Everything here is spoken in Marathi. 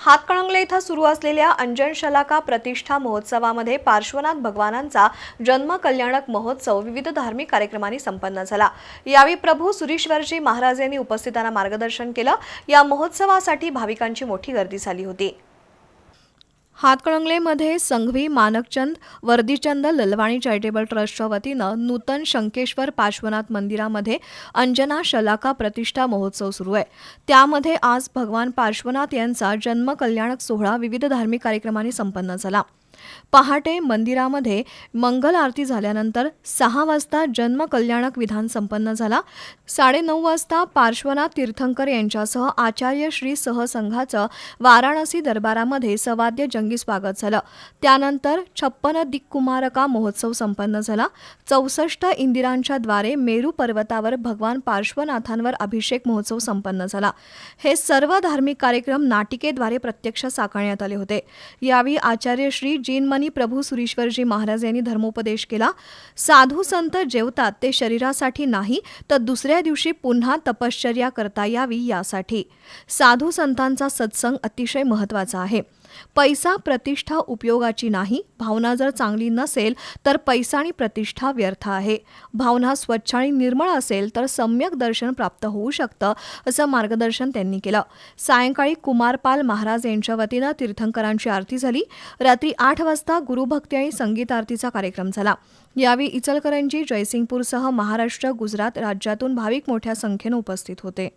हातकणंगले इथं सुरू असलेल्या अंजन शलाका प्रतिष्ठा महोत्सवामध्ये पार्श्वनाथ भगवानांचा जन्म कल्याणक महोत्सव विविध धार्मिक कार्यक्रमांनी संपन्न झाला. यावेळी प्रभू सुरीश्वरजी महाराज यांनी उपस्थितांना मार्गदर्शन केलं. या महोत्सवासाठी भाविकांची मोठी गर्दी झाली होती. हातकणंगलेमध्ये संघवी मानकचंद वर्दीचंद ललवाणी चॅरिटेबल ट्रस्टच्या वतीनं नूतन शंकेश्वर पार्श्वनाथ मंदिरामध्ये अंजना शलाका प्रतिष्ठा महोत्सव सुरू आहे. त्यामध्ये आज भगवान पार्श्वनाथ यांचा जन्म कल्याणक सोहळा विविध धार्मिक कार्यक्रमांनी संपन्न झाला. पहाटे मंदिरामध्ये मंगल आरती झाल्यानंतर सहा वाजता जन्म कल्याणक विधान संपन्न झाला. साडेनऊ वाजता पार्श्वनाथ तीर्थंकर यांच्यासह आचार्य श्री सहसंघाचं वाराणसी दरबारामध्ये सवाद्य जंगी स्वागत झालं. त्यानंतर छप्पन दिक्कुमारका महोत्सव संपन्न झाला. चौसष्ट इंदिरांच्या द्वारे मेरू पर्वतावर भगवान पार्श्वनाथांवर अभिषेक महोत्सव संपन्न झाला. हे सर्व धार्मिक कार्यक्रम नाटिकेद्वारे प्रत्यक्ष साकारण्यात आले होते. यावेळी आचार्य श्री जीनमणी प्रभू सुरीश्वरजी महाराज यांनी धर्मोपदेश केला. साधू संत जेवतात ते शरीरासाठी नाही तर दुसऱ्या दिवशी पुन्हा तपश्चर्या करता यावी यासाठी. साधू संतांचा सत्संग अतिशय महत्त्वाचा आहे. पैसा प्रतिष्ठा उपयोगाची नाही भावना जर चांगली नसेल तर पैसा आणि प्रतिष्ठा व्यर्थ आहे. भावना स्वच्छ आणि निर्मळ असेल तर सम्यक दर्शन प्राप्त होऊ शकतं असं मार्गदर्शन त्यांनी केलं. सायंकाळी कुमारपाल महाराज यांच्या वतीनं तीर्थंकरांची आरती झाली. रात्री आठ वाजता गुरुभक्ती आणि संगीत आरतीचा कार्यक्रम झाला. यावेळी इचलकरंजी जयसिंगपूरसह महाराष्ट्र गुजरात राज्यातून भाविक मोठ्या संख्येनं उपस्थित होते.